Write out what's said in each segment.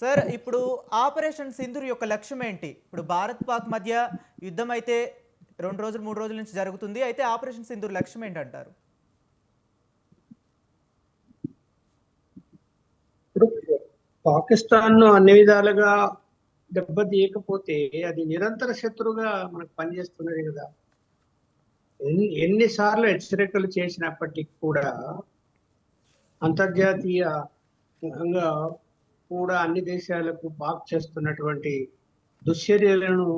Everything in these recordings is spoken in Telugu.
సార్ ఇప్పుడు ఆపరేషన్ సింధూర్ యొక్క లక్ష్యం ఏంటి? ఇప్పుడు భారత్ పాక్ మధ్య యుద్ధం అయితే రెండు రోజులు మూడు రోజుల నుంచి జరుగుతుంది. అయితే ఆపరేషన్ సింధూర్ లక్ష్యం ఏంటంటారు? అంటారు పాకిస్తాన్ను అన్ని విధాలుగా దెబ్బతీయకపోతే అది నిరంతర శత్రువుగా మనకు పనిచేస్తున్నది కదా. ఎన్ని ఎన్నిసార్లు హెచ్చరికలు చేసినప్పటికీ కూడా అంతర్జాతీయంగా కూడా అన్ని దేశాలకు పాక్ చేస్తున్నటువంటి దుశ్చర్యలను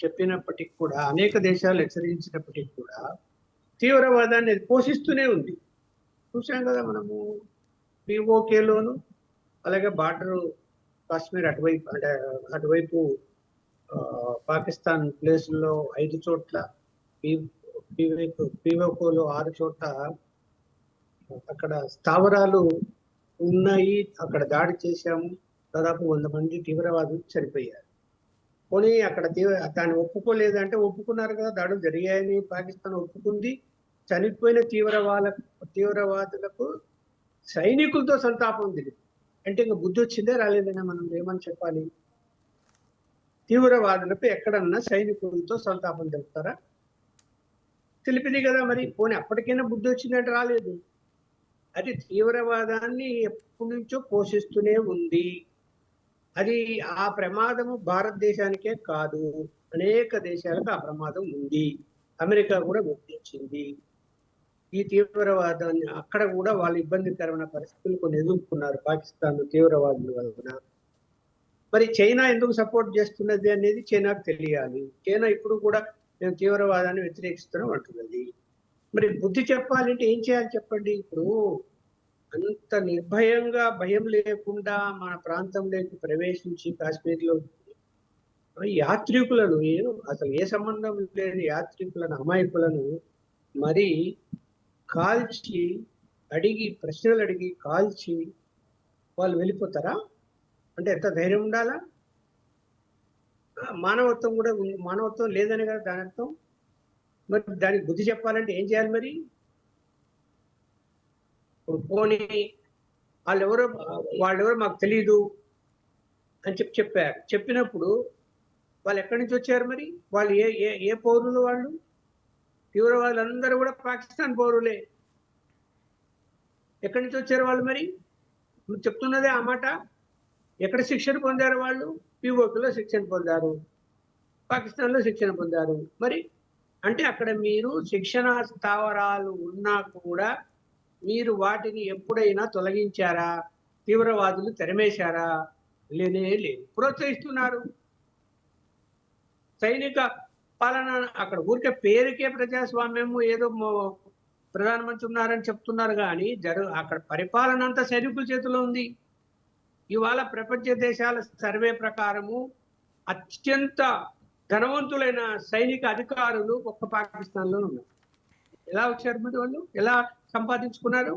చెప్పినప్పటికీ కూడా అనేక దేశాలు హెచ్చరించినప్పటికి కూడా తీవ్రవాదాన్ని పోషిస్తూనే ఉంది. చూసాం కదా మనము పిఓకేలోను అలాగే బార్డర్ కాశ్మీర్ అటువైపు అంటే అటువైపు పాకిస్తాన్ ప్లేసుల్లో ఐదు చోట్ల పిఓకోలో ఆరు చోట్ల అక్కడ స్థావరాలు ఉన్నాయి అక్కడ దాడి చేశాము. దాదాపు వంద మంది తీవ్రవాదులు చనిపోయారు. పోనీ అక్కడ తీవ్ర దాన్ని ఒప్పుకోలేదంటే ఒప్పుకున్నారు కదా దాడులు జరిగాయని పాకిస్తాన్ ఒప్పుకుంది. చనిపోయిన తీవ్రవాద తీవ్రవాదులకు సైనికులతో సంతాపం తెలియదు అంటే ఇంకా బుద్ధి వచ్చిందే రాలేదనే మనం ఏమని చెప్పాలి? తీవ్రవాదులకు ఎక్కడన్నా సైనికులతో సంతాపం తెలుపుతారా? తెలిపింది కదా మరి. పోనీ అప్పటికైనా బుద్ధి వచ్చిందంటే రాలేదు. అది తీవ్రవాదాన్ని ఎప్పటి నుంచో పోషిస్తూనే ఉంది. అది ఆ ప్రమాదము భారతదేశానికే కాదు అనేక దేశాలకు ఆ ప్రమాదం ఉంది. అమెరికా కూడా గుర్తించింది. ఈ తీవ్రవాదాన్ని అక్కడ కూడా వాళ్ళు ఇబ్బందికరమైన పరిస్థితులు కొన్ని ఎదుర్కొన్నారు పాకిస్తాన్ తీవ్రవాదుల వలన. మరి చైనా ఎందుకు సపోర్ట్ చేస్తున్నది అనేది చైనాకు తెలియాలి. చైనా ఇప్పుడు కూడా మేము తీవ్రవాదాన్ని వ్యతిరేకిస్తున్నాం అంటున్నది. మరి బుద్ధి చెప్పాలంటే ఏం చేయాలి చెప్పండి? ఇప్పుడు అంత నిర్భయంగా భయం లేకుండా మన ప్రాంతంలోకి ప్రవేశించి కాశ్మీర్లో యాత్రికులను అసలు ఏ సంబంధం లేని యాత్రికులను అమాయకులను మరి కాల్చి అడిగి ప్రశ్నలు అడిగి కాల్చి వాళ్ళు వెళ్ళిపోతారా? అంటే ఎంత ధైర్యం ఉండాలా? మానవత్వం కూడా మానవత్వం లేదని కదా దాని అర్థం మరి దానికి బుద్ధి చెప్పాలంటే ఏం చేయాలి మరి? ఇప్పుడు పోనీ వాళ్ళెవరో వాళ్ళెవరో మాకు తెలియదు అని చెప్పి చెప్పారు. చెప్పినప్పుడు వాళ్ళు ఎక్కడి నుంచి వచ్చారు మరి? వాళ్ళు ఏ ఏ ఏ పౌరులు వాళ్ళు? తీవ్రవాదులందరూ కూడా పాకిస్తాన్ పౌరులే. ఎక్కడి నుంచి వచ్చారు వాళ్ళు మరి? నువ్వు చెప్తున్నదే ఆ మాట. ఎక్కడ శిక్షణ పొందారు వాళ్ళు? పిఓకిలో శిక్షణ పొందారు. పాకిస్తాన్లో శిక్షణ పొందారు. మరి అంటే అక్కడ మీరు శిక్షణ స్థావరాలు ఉన్నా కూడా మీరు వాటిని ఎప్పుడైనా తొలగించారా? తీవ్రవాదులు తెరమేశారా? లేనే లేదు. ప్రోత్సహిస్తున్నారు. సైనిక పాలన అక్కడ ఊరికే పేరుకే ప్రజాస్వామ్యము ఏదో ప్రధానమంత్రి ఉన్నారని చెప్తున్నారు కానీ జరు అక్కడ పరిపాలన అంతా సైనికుల చేతిలో ఉంది. ఇవాళ ప్రపంచ దేశాల సర్వే ప్రకారము అత్యంత ధనవంతులైన సైనిక అధికారులు ఒక్క పాకిస్తాన్లో ఉన్నారు. ఎలా వచ్చారు మరి వాళ్ళు? ఎలా సంపాదించుకున్నారు?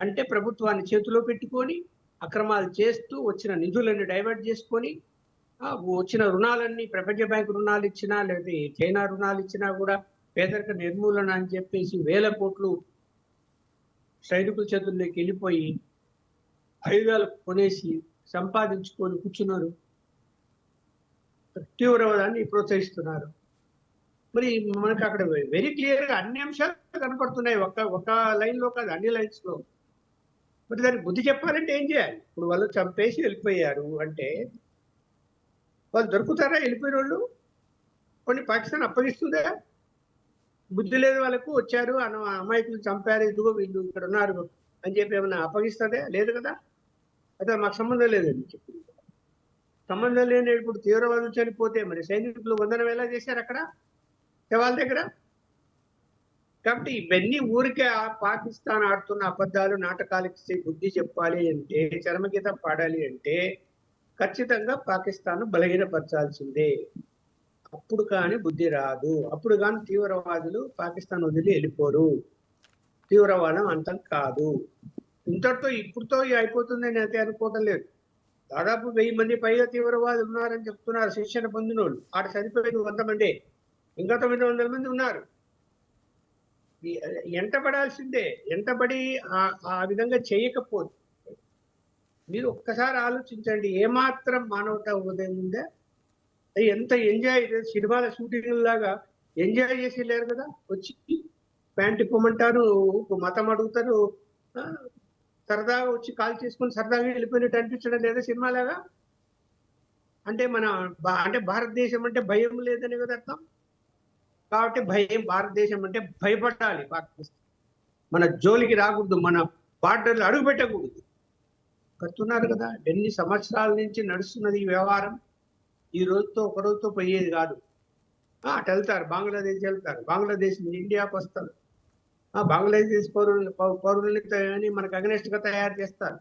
అంటే ప్రభుత్వాన్ని చేతిలో పెట్టుకొని అక్రమాలు చేస్తూ వచ్చిన నిధులను డైవర్ట్ చేసుకొని వచ్చిన రుణాలన్నీ ప్రపంచ బ్యాంక్ రుణాలు ఇచ్చినా లేదా చైనా రుణాలు ఇచ్చినా కూడా పేదరిక నిర్మూలన అని చెప్పేసి వేల కోట్లు సైనికుల చేతుల్లోకి వెళ్ళిపోయి ఆయుధాలు కొనేసి సంపాదించుకొని కూర్చున్నారు. తీవ్రవాదాన్ని ప్రోత్సహిస్తున్నారు. మరి మనకు అక్కడ వెరీ క్లియర్గా అన్ని అంశాలు కనపడుతున్నాయి. ఒక ఒక లైన్లో కాదు అన్ని లైన్స్లో. మరి దానికి బుద్ధి చెప్పాలంటే ఏం చేయాలి? ఇప్పుడు వాళ్ళు చంపేసి వెళ్ళిపోయారు అంటే వాళ్ళు దొరుకుతారా వెళ్ళిపోయిన వాళ్ళు కొన్ని పాకిస్తాన్ అప్పగిస్తుందా? బుద్ధి లేదు వాళ్ళకు వచ్చారు అన్న అమాయకులు చంపారు ఇదిగో వీళ్ళు ఇక్కడ ఉన్నారు అని చెప్పి ఏమైనా అప్పగిస్తుందా లేదు కదా? అయితే మాకు సంబంధం లేదండి చెప్పింది సంబంధం లేని ఇప్పుడు తీవ్రవాదులు చనిపోతే మరి సైనికులు వందనం ఎలా చేశారు అక్కడ? శవాల దగ్గర? కాబట్టి ఇవన్నీ ఊరికే పాకిస్తాన్ ఆడుతున్న అబద్ధాలు నాటకాలకి బుద్ధి చెప్పాలి అంటే చరమగీత పాడాలి అంటే ఖచ్చితంగా పాకిస్తాన్ బలహీనపరచాల్సిందే. అప్పుడు కానీ బుద్ధి రాదు. అప్పుడు కానీ తీవ్రవాదులు పాకిస్తాన్ వదిలి వెళ్ళిపోరు. తీవ్రవాదం అంతం కాదు. ఇంతటితో ఇప్పుడుతో అయిపోతుందని అయితే అనుకోవటం లేదు. దాదాపు వెయ్యి మంది పైగా తీవ్రవాదులు ఉన్నారని చెప్తున్నారు శిక్షణ పొందిన వాళ్ళు ఆడ చనిపోయింది వంద మంది. ఇంకా తొమ్మిది వందల మంది ఉన్నారు. ఎంత పడాల్సిందే? ఎంత పడి ఆ విధంగా చేయకపోతే మీరు ఒక్కసారి ఆలోచించండి. ఏమాత్రం మానవతా ఉదయం ఉందా? ఎంత ఎంజాయ్ సినిమాల షూటింగ్ లాగా ఎంజాయ్ చేసి లేరు కదా? వచ్చి ప్యాంట్ ఇప్పమంటారు మతం అడుగుతారు సరదాగా వచ్చి కాల్ చేసుకొని సరదాగా వెళ్ళిపోయినట్టు అనిపించడం లేదా సినిమా లాగా? అంటే మన భా- అంటే భారతదేశం అంటే భయం లేదనే కదా అర్థం? కాబట్టి భయం భారతదేశం అంటే భయపడాలి పాకిస్తాన్ మన జోలికి రాకూడదు మన బార్డర్లు అడుగు పెట్టకూడదు. కడుతున్నారు కదా ఎన్ని సంవత్సరాల నుంచి నడుస్తున్నది ఈ వ్యవహారం? ఈ రోజుతో ఒక రోజుతో పోయేది కాదు. అటు వెళ్తారు బంగ్లాదేశ్ వెళ్తారు బంగ్లాదేశ్ నుంచి ఇండియాకు వస్తారు. బంగ్లాదేశ్ పౌరులు పౌ- పౌరుల్ని తయారు మనకు అగనెస్ట్ తయారు చేస్తారు.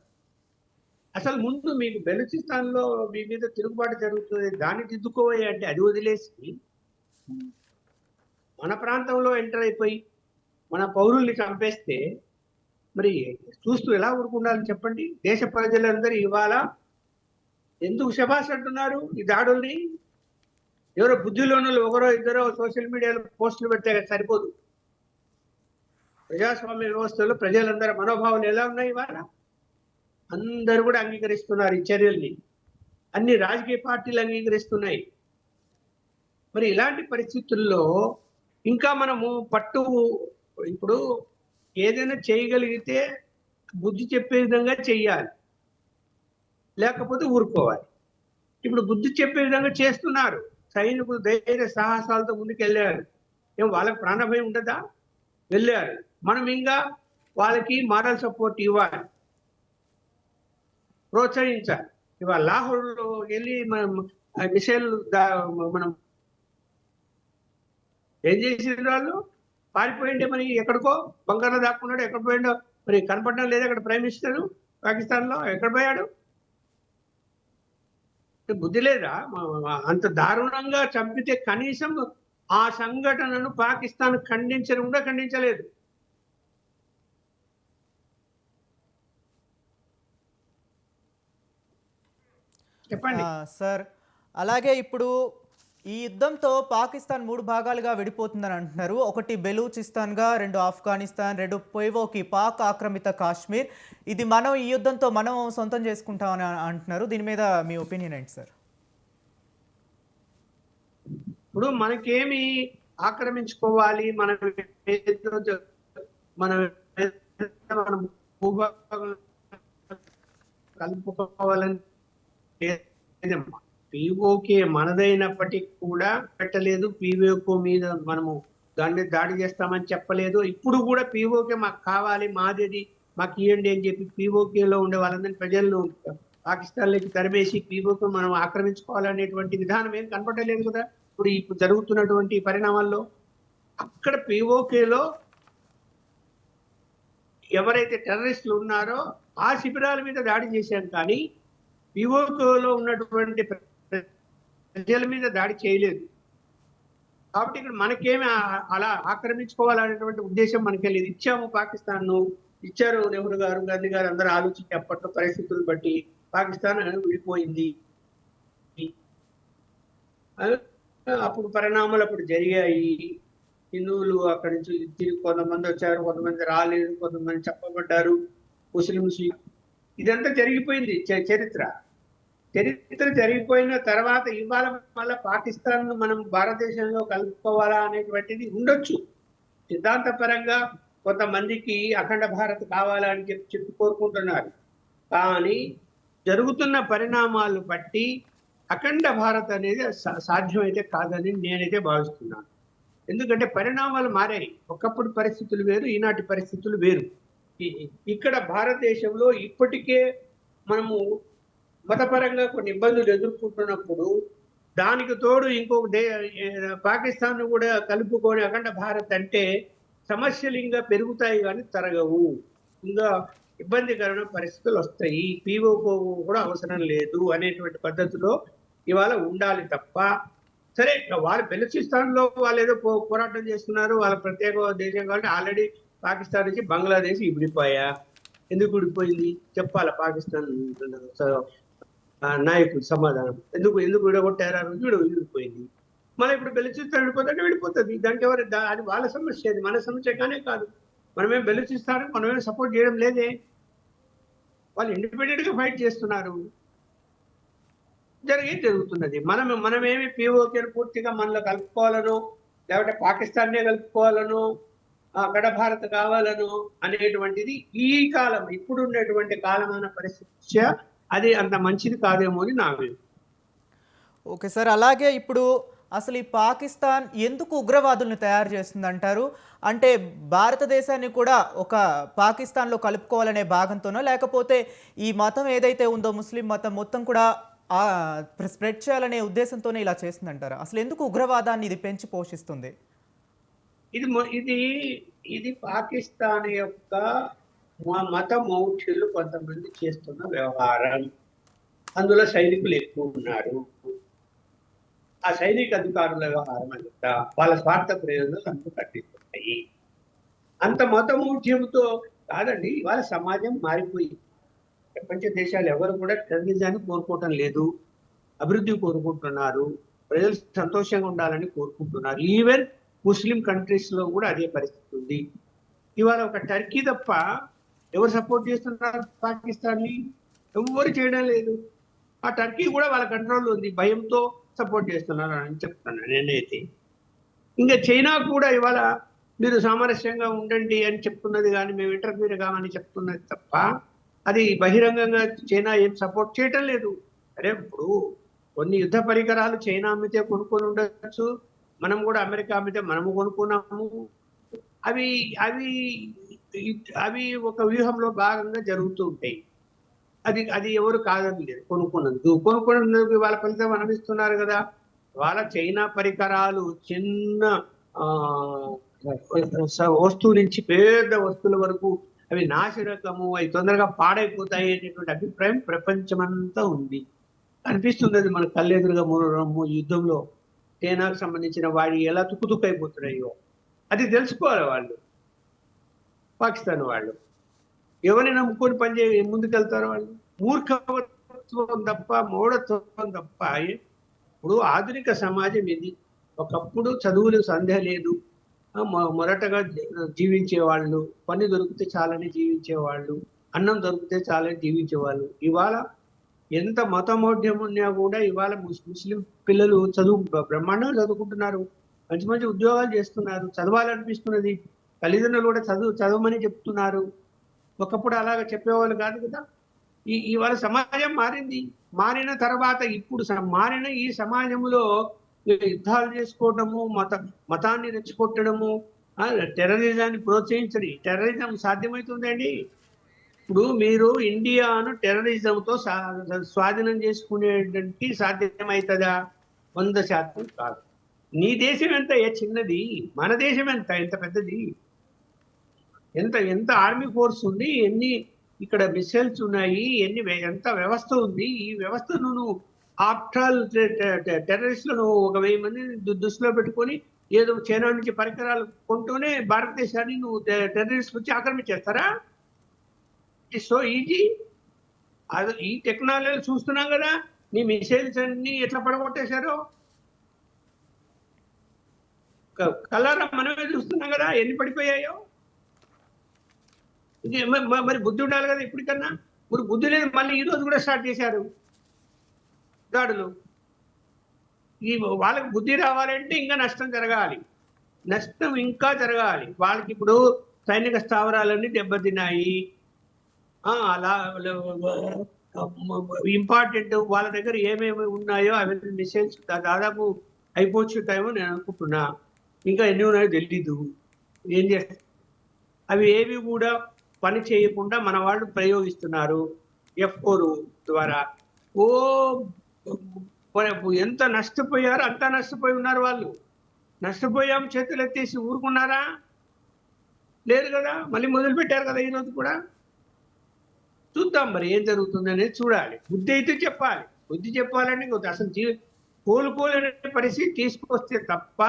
అసలు ముందు మీకు బెలూచిస్తాన్లో మీ మీద తిరుగుబాటు జరుగుతుంది దాన్ని దిద్దుకోవాలి అంటే అది వదిలేసి మన ప్రాంతంలో ఎంటర్ అయిపోయి మన పౌరుల్ని చంపేస్తే మరి చూస్తూ ఎలా ఊరుకుండాలని చెప్పండి? దేశ ప్రజలందరూ ఇవాళ ఎందుకు శభాష్ అంటున్నారు? ఈ దాడుల్ని ఎవరో బుద్ధిలోనూ ఒకరో ఇద్దరో సోషల్ మీడియాలో పోస్టులు పెడితే సరిపోదు. ప్రజాస్వామ్య వ్యవస్థలో ప్రజలందరి మనోభావాలు ఎలా ఉన్నాయి ఇవాళ? అందరూ కూడా అంగీకరిస్తున్నారు ఈ చర్యల్ని. అన్ని రాజకీయ పార్టీలు అంగీకరిస్తున్నాయి. మరి ఇలాంటి పరిస్థితుల్లో ఇంకా మనము పట్టు ఇప్పుడు ఏదైనా చేయగలిగితే బుద్ధి చెప్పే విధంగా చెయ్యాలి. లేకపోతే ఊరుకోవాలి. ఇప్పుడు బుద్ధి చెప్పే విధంగా చేస్తున్నారు. సైనికులు ధైర్య సాహసాలతో ముందుకు వెళ్ళారు ఏం వాళ్ళకి ప్రాణభయం ఉండదా? వెళ్ళారు. మనం ఇంకా వాళ్ళకి మారల్ సపోర్ట్ ఇవ్వాలి. ప్రోత్సహించాలి. ఇవాళ లాహోర్లో వెళ్ళి మనం మిసైల్ మనం ఏం చేసిన వాళ్ళు? పారిపోయిండే మరి ఎక్కడికో బంగారం దాక్కున్నాడు ఎక్కడ పోయిండో మరి కనపడడం లేదు అక్కడ ప్రైమ్ మినిస్టర్ ఎక్కడ పోయాడు? బుద్ధి లేదా? అంత దారుణంగా చంపితే కనీసం ఆ సంఘటనను పాకిస్తాన్ ఖండించడం కూడా ఖండించలేదు. చెప్పండి. ఆ, సార్ అలాగే ఇప్పుడు ఈ యుద్ధంతో పాకిస్తాన్ మూడు భాగాలుగా విడిపోతుందని అంటున్నారు. ఒకటి బెలూచిస్తాన్గా రెండు ఆఫ్ఘనిస్తాన్ రెండు పొయ్వోకి పాక్ ఆక్రమిత కాశ్మీర్. ఇది మనం ఈ యుద్ధంతో మనం సొంతం చేసుకుంటామని అంటున్నారు. దీని మీద మీ ఒపీనియన్ ఏంటి సార్? ఇప్పుడు మనకేమి ఆక్రమించుకోవాలి మనం భూభాగం కలుపుకోవాలని లేదమ్మా పీఓకే మనదైనప్పటికీ కూడా పెట్టలేదు. పీఓకో మీద మనము దాన్ని దాడి చేస్తామని చెప్పలేదు. ఇప్పుడు కూడా పీఓకే మాకు కావాలి మాది మాకు ఇవ్వండి అని చెప్పి పీఓకేలో ఉండే వాళ్ళందరినీ ప్రజలను పాకిస్తాన్లోకి తరిమేసి పీఓకే మనం ఆక్రమించుకోవాలనేటువంటి విధానం ఏం కనపడలేదు కదా? ఇప్పుడు ఇప్పుడు జరుగుతున్నటువంటి పరిణామాల్లో అక్కడ పీఓకేలో ఎవరైతే టెర్రరిస్టులు ఉన్నారో ఆ శిబిరాల మీద దాడి చేశాం కానీ పిఓకేలో ఉన్నటువంటి ప్రజల మీద దాడి చేయలేదు. కాబట్టి ఇక్కడ మనకేమి అలా ఆక్రమించుకోవాలనేటువంటి ఉద్దేశం మనకి లేదు. ఇచ్చాము పాకిస్తాన్ను ఇచ్చారు నెహ్రూ గారు గాంధీ గారు అందరూ ఆలోచించి అప్పట్లో పరిస్థితులను బట్టి పాకిస్తాన్ విడిపోయింది అప్పుడు పరిణామాలు అప్పుడు జరిగాయి. హిందువులు అక్కడి నుంచి తిరిగి కొంతమంది వచ్చారు కొంతమంది రాలేదు కొంతమంది చెప్పబడ్డారు ముస్లింస్ ఇదంతా జరిగిపోయింది చ- చరిత్ర. చరిత్ర జరిగిపోయిన తర్వాత ఇవాళ మళ్ళీ పాకిస్తాన్ మనం భారతదేశంలో కలుపుకోవాలా అనేటువంటిది ఉండొచ్చు. సిద్ధాంతపరంగా కొంతమందికి అఖండ భారత్ కావాలా అని చెప్పి చెప్పి కోరుకుంటున్నారు. కానీ జరుగుతున్న పరిణామాలు బట్టి అఖండ భారత్ అనేది సా- సాధ్యమైతే కాదని నేనైతే భావిస్తున్నాను. ఎందుకంటే పరిణామాలు మారాయి. ఒకప్పుడు పరిస్థితులు వేరు ఈనాటి పరిస్థితులు వేరు. ఇక్కడ భారతదేశంలో ఇప్పటికే మనము మతపరంగా కొన్ని ఇబ్బందులు ఎదుర్కొంటున్నప్పుడు దానికి తోడు ఇంకొక దే పాకిస్తాన్ కూడా కలుపుకొని అఖండ భారత్ అంటే సమస్యలు ఇంకా పెరుగుతాయి కానీ తరగవు. ఇంకా ఇబ్బందికరమైన పరిస్థితులు వస్తాయి. పీఓకో కూడా అవసరం లేదు అనేటువంటి పద్ధతిలో ఇవాళ ఉండాలి తప్ప. సరే వాళ్ళు బెలూచిస్తాన్లో వాళ్ళు ఏదో పో- పోరాటం చేస్తున్నారు. వాళ్ళ ప్రత్యేక దేశం కాబట్టి ఆల్రెడీ పాకిస్తాన్ నుంచి బంగ్లాదేశ్ విడిపోయా. ఎందుకు విడిపోయింది? చెప్పాలి పాకిస్తాన్? స- నాయకుడు సమాధానం. ఎందుకు ఎందుకు విడగొట్టారు? ఆ రోజు విడిపోయింది. మళ్ళీ ఇప్పుడు బెలుచిస్తాను విడిపోతుంటే విడిపోతుంది. దానికి ఎవరు అది వాళ్ళ సమస్య అది మన సమస్య కానే కాదు. మనమేం బెలుచిస్తాను మనమేం సపోర్ట్ చేయడం లేదే. వాళ్ళు ఇండిపెండెంట్గా ఫైట్ చేస్తున్నారు. జరిగే జరుగుతున్నది. మనం మనమేమి పిఓకేను పూర్తిగా మనలో కలుపుకోవాలను లేకపోతే పాకిస్తాన్నే కలుపుకోవాలను అక్కడ భారత్ కావాలను అనేటువంటిది ఈ కాలం ఇప్పుడు ఉన్నటువంటి కాలమైన పరిస్థితి. అది అంత మంచిది కాదేమో అని నా. ఓకే సార్ అలాగే ఇప్పుడు అసలు ఈ పాకిస్తాన్ ఎందుకు ఉగ్రవాదుల్ని తయారు చేస్తుందంటారు అంటే భారతదేశాన్ని కూడా ఒక పాకిస్తాన్లో కలుపుకోవాలనే భాగంతోనో లేకపోతే ఈ మతం ఏదైతే ఉందో ముస్లిం మతం మొత్తం కూడా ఆ, స్ప్రెడ్ చేయాలనే ఉద్దేశంతోనే ఇలా చేస్తుందంటారా అసలు ఎందుకు ఉగ్రవాదాన్ని ఇది పెంచి పోషిస్తుంది? ఇది ఇది ఇది పాకిస్తాన్ యొక్క మా మత మౌఢ్యులు కొంతమంది చేస్తున్న వ్యవహారం. అందులో సైనికులు ఎక్కువ ఉన్నారు. ఆ సైనిక అధికారుల వ్యవహారం అంతా వాళ్ళ స్వార్థ ప్రయోజనాలు అంత కట్టిస్తున్నాయి అంత మత మౌఢ్యంతో కాదండి వాళ్ళ సమాజం మారిపోయింది. ప్రపంచ దేశాలు ఎవరు కూడా టెర్రరిజాన్ని కోరుకోవటం లేదు. అభివృద్ధి కోరుకుంటున్నారు. ప్రజలు సంతోషంగా ఉండాలని కోరుకుంటున్నారు. ఈవెన్ ముస్లిం కంట్రీస్లో కూడా అదే పరిస్థితి ఉంది. ఇవాళ ఒక టర్కీ తప్ప ఎవరు సపోర్ట్ చేస్తున్నారు పాకిస్తాన్ని ఎవరు చేయడం లేదు. ఆ టర్కీ కూడా వాళ్ళ కంట్రోల్ ఉంది. భయంతో సపోర్ట్ చేస్తున్నారు అని చెప్తున్నాను నేనైతే. ఇంకా చైనా కూడా ఇవాళ మీరు సామరస్యంగా ఉండండి అని చెప్తున్నది కానీ మేము ఇంటర్ఫీర్ కామని చెప్తున్నది తప్ప అది బహిరంగంగా చైనా ఏం సపోర్ట్ చేయటం లేదు. అరే ఇప్పుడు కొన్ని యుద్ధ పరికరాలు చైనా అమ్మితే కొనుక్కొని ఉండొచ్చు. మనం కూడా అమెరికా అమ్మితే మనము కొనుక్కున్నాము. అవి అవి అవి ఒక వ్యూహంలో భాగంగా జరుగుతూ ఉంటాయి. అది అది ఎవరు కాదని లేదు కొనుక్కున్నందుకు కొనుక్కున్నందుకు వాళ్ళ ఫలితం అనుభవిస్తున్నారు కదా. వాళ్ళ చైనా పరికరాలు చిన్న ఆ వస్తువు నుంచి పెద్ద వస్తువుల వరకు అవి నాశరకము అవి తొందరగా పాడైపోతాయి అనేటువంటి అభిప్రాయం ప్రపంచమంతా ఉంది. అనిపిస్తుంది అది మన కళ్ళెదురుగా మూడు యుద్ధంలో చైనాకు సంబంధించిన వాడి ఎలా తుక్కుతుక్కైపోతున్నాయో అది తెలుసుకోవాలి వాళ్ళు. పాకిస్తాన్ వాళ్ళు. ఎవరిని నమ్ముకొని పనిచే ముందుకెళ్తారు వాళ్ళు? మూర్ఖత్వం తప్ప మూఢత్వం తప్ప ఇప్పుడు ఆధునిక సమాజం ఇది. ఒకప్పుడు చదువులు సందేహ లేదు. మొరటగా జీవించే వాళ్ళు పని దొరికితే చాలని జీవించే వాళ్ళు అన్నం దొరికితే చాలని జీవించేవాళ్ళు ఇవాళ ఎంత మతమౌఢ్యం ఉన్నా కూడా ఇవాళ ముస్లిం పిల్లలు చదువు బ్రహ్మాండంగా చదువుకుంటున్నారు. మంచి మంచి ఉద్యోగాలు చేస్తున్నారు. చదవాలనిపిస్తున్నది. తల్లిదండ్రులు కూడా చదువు చదవమని చెప్తున్నారు. ఒకప్పుడు అలాగ చెప్పేవాళ్ళు కాదు కదా. ఈ ఇవాళ సమాజం మారింది. మారిన తర్వాత ఇప్పుడు మారిన ఈ సమాజంలో యుద్ధాలు చేసుకోవటము మత మతాన్ని రెచ్చగొట్టడము టెర్రరిజాన్ని ప్రోత్సహించడం. టెర్రరిజం సాధ్యమవుతుందండి. ఇప్పుడు మీరు ఇండియాను టెర్రరిజంతో సా- స్వాధీనం చేసుకునేటువంటి సాధ్యమవుతుందా వంద శాతం కాదు. నీ దేశం ఎంత చిన్నది? మన దేశం ఎంత? ఎంత పెద్దది? ఎంత ఎంత ఆర్మీ ఫోర్స్ ఉంది? ఎన్ని ఇక్కడ మిసైల్స్ ఉన్నాయి? ఎన్ని ఎంత వ్యవస్థ ఉంది? ఈ వ్యవస్థను నువ్వు ఆఫ్టర్ టెర్రరిస్టులను ఒక వెయ్యి మందిని దృష్టిలో పెట్టుకొని ఏదో చైనా నుంచి పరికరాలు కొంటూనే భారతదేశాన్ని నువ్వు టెర్రరిస్ట్ వచ్చి ఆక్రమించేస్తారా ఇట్ సో ఈజీ అది ఈ టెక్నాలజీ చూస్తున్నాం కదా. నీ మిసైల్స్ అన్ని ఎట్లా పడగొట్టేశారో? కలరా మనమే చూస్తున్నాం కదా ఎన్ని పడిపోయాయో? ఇది మరి బుద్ధి ఉండాలి కదా ఇప్పటికన్నా? ఇప్పుడు బుద్ధి లేదు మళ్ళీ ఈ రోజు కూడా స్టార్ట్ చేశారు దాడులు ఈ వాళ్ళకి బుద్ధి రావాలంటే ఇంకా నష్టం జరగాలి. నష్టం ఇంకా జరగాలి. వాళ్ళకి ఇప్పుడు సైనిక స్థావరాలన్నీ దెబ్బతిన్నాయి. ఆ, అలా ఇంపార్టెంట్ వాళ్ళ దగ్గర ఏమేమి ఉన్నాయో అవన్నీ మిసైల్స్ దాదాపు అయిపోతుంటాయేమో నేను అనుకుంటున్నా. ఇంకా ఎన్ని ఉన్నాయో తెలీదు. ఏం చేస్తారు అవి ఏవి కూడా పని చేయకుండా మన వాళ్ళు ప్రయోగిస్తున్నారు. ఎఫ్ ఫోర్ ద్వారా. ఓ ఎంత నష్టపోయారో అంత నష్టపోయి ఉన్నారు వాళ్ళు. నష్టపోయాం చేతులు ఎత్తేసి ఊరుకున్నారా? లేదు కదా. మళ్ళీ మొదలు పెట్టారు కదా ఈరోజు కూడా. చూద్దాం మరి ఏం జరుగుతుంది అనేది చూడాలి. బుద్ధి అయితే చెప్పాలి. బుద్ధి చెప్పాలంటే అసలు కోలుకోలేని పరిస్థితి తీసుకొస్తే తప్ప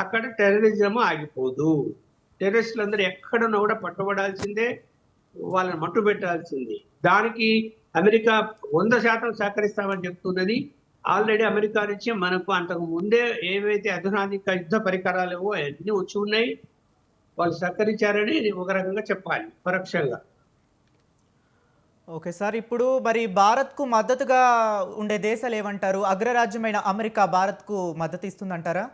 అక్కడ టెర్రరిజం ఆగిపోదు. టెర్రరిస్టులు అందరూ ఎక్కడున్నా కూడా పట్టుబడాల్సిందే వాళ్ళని మట్టు పెట్టాల్సింది. దానికి అమెరికా వంద శాతం సహకరిస్తామని చెప్తున్నది. ఆల్రెడీ అమెరికా నుంచి మనకు అంతకు ముందే ఏవైతే అధునాధిక యుద్ధ పరికరాలు ఏవో అన్నీ వచ్చి ఉన్నాయి. వాళ్ళు సహకరించారని ఒక రకంగా చెప్పాలి పరోక్షంగా. ఓకే సార్ ఇప్పుడు మరి భారత్కు మద్దతుగా ఉండే దేశాలు ఏమంటారు అగ్రరాజ్యమైన అమెరికా భారత్కు మద్దతు ఇస్తుందంటారా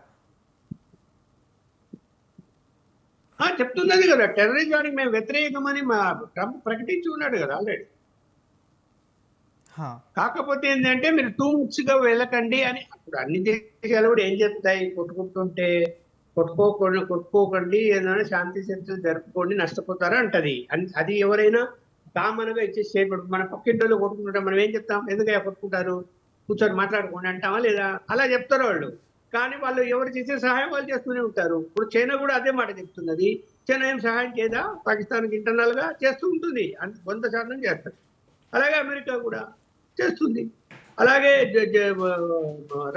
ఆ, చెప్తున్నది కదా టెర్రరిజానికి మేము వ్యతిరేకమని మా ట్రంప్ ప్రకటించి ఉన్నాడు కదా ఆల్రెడీ. కాకపోతే ఏంటంటే మీరు టూ ముక్స్గా వెళ్ళకండి అని అప్పుడు అన్ని దేశాలు కూడా ఏం చెప్తాయి? కొట్టుకుంటుంటే కొట్టుకోకండి కొట్టుకోకండి ఏదైనా శాంతి చర్చలు జరుపుకోండి నష్టపోతారా అంటది. అది ఎవరైనా కామన్గా ఇచ్చే స్టేట్మెంట్ మన పక్కింటోళ్ళు కొట్టుకుంటుంటే మనం ఏం చెప్తాం? ఎందుకయ్యా కొట్టుకుంటారు? కూర్చొని మాట్లాడుకోండి అంటామా లేదా? అలా చెప్తారు వాళ్ళు. కానీ వాళ్ళు ఎవరు చేసే సహాయం వాళ్ళు చేస్తూనే ఉంటారు. ఇప్పుడు చైనా కూడా అదే మాట చెప్తున్నది. చైనా ఏం సహాయం చేయదా? పాకిస్తాన్కి ఇంటర్నల్గా చేస్తూ ఉంటుంది. అంటే వంద శాతం చేస్తారు. అలాగే అమెరికా కూడా చేస్తుంది. అలాగే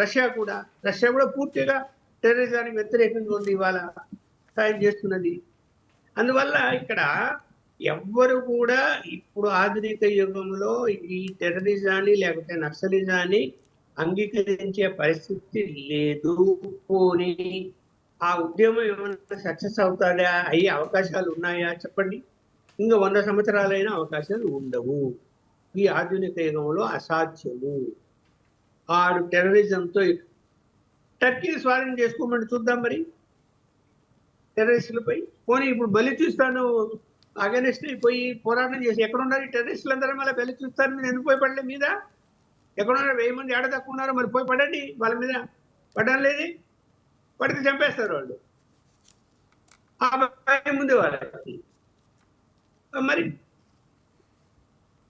రష్యా కూడా. రష్యా కూడా పూర్తిగా టెర్రరిజానికి వ్యతిరేకంగా ఉంది ఇవాళ సాయం చేస్తున్నది. అందువల్ల ఇక్కడ ఎవ్వరు కూడా ఇప్పుడు ఆధునిక యుగంలో ఈ టెర్రరిజాన్ని లేకపోతే నక్సలిజాన్ని అంగీకరించే పరిస్థితి లేదు. పోనీ ఆ ఉద్యమం ఏమైనా సక్సెస్ అవుతాడా? అయ్యే అవకాశాలు ఉన్నాయా? చెప్పండి. ఇంకా వంద సంవత్సరాలైన అవకాశాలు ఉండవు. ఈ ఆధునిక యుగంలో అసాధ్యము. ఆడు టెర్రరిజంతో టర్కీ స్వాధీనం చేసుకోమని చూద్దాం మరి. టెర్రరిస్టులపై. పోనీ ఇప్పుడు బలిచిస్తాను అగనిస్ట్ పోయి పోరాటం చేసి ఎక్కడ ఉండాలి ఈ టెర్రరిస్టులు అందరూ మళ్ళీ బలిచిస్తాను నేను పోయి పడలే మీద? ఎక్కడున్నారు వెయ్యి మంది ఏడ తక్కువ ఉన్నారు మరి పోయి పడండి. వాళ్ళ మీద పడడం లేదు. పడితే చంపేస్తారు వాళ్ళు. ఆ భయం ఉంది వాళ్ళకి. మరి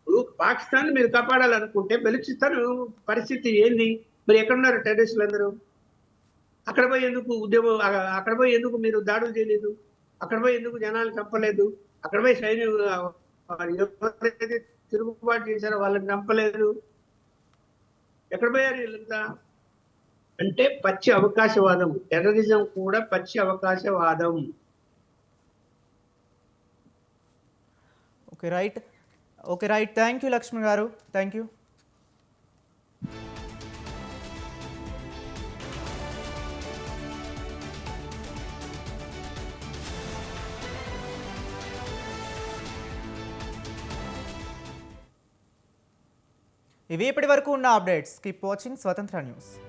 ఇప్పుడు పాకిస్తాన్ మీరు కాపాడాలనుకుంటే బెలుచిస్తాన్ పరిస్థితి ఏంది? మరి ఎక్కడున్నారు టెర్రరిస్టులు అందరూ? అక్కడ పోయి ఎందుకు ఉద్యమం అక్కడ పోయి ఎందుకు మీరు దాడులు చేయలేదు? అక్కడ పోయి ఎందుకు జనాలు చంపలేదు? అక్కడ పోయి సైన్యం ఎవరైతే తిరుగుబాటు చేశారో వాళ్ళని చంపలేదు? ఎక్కడ పోయారు వీళ్ళంతా? అంటే పచ్చి అవకాశవాదం. టెర్రరిజం కూడా పచ్చి అవకాశవాదం. Okay right. Okay right. Thank you Lakshmi గారు. థ్యాంక్ యూ ఇవి ఇప్పటి వరకు ఉన్న updates. Keep watching Swatantra news.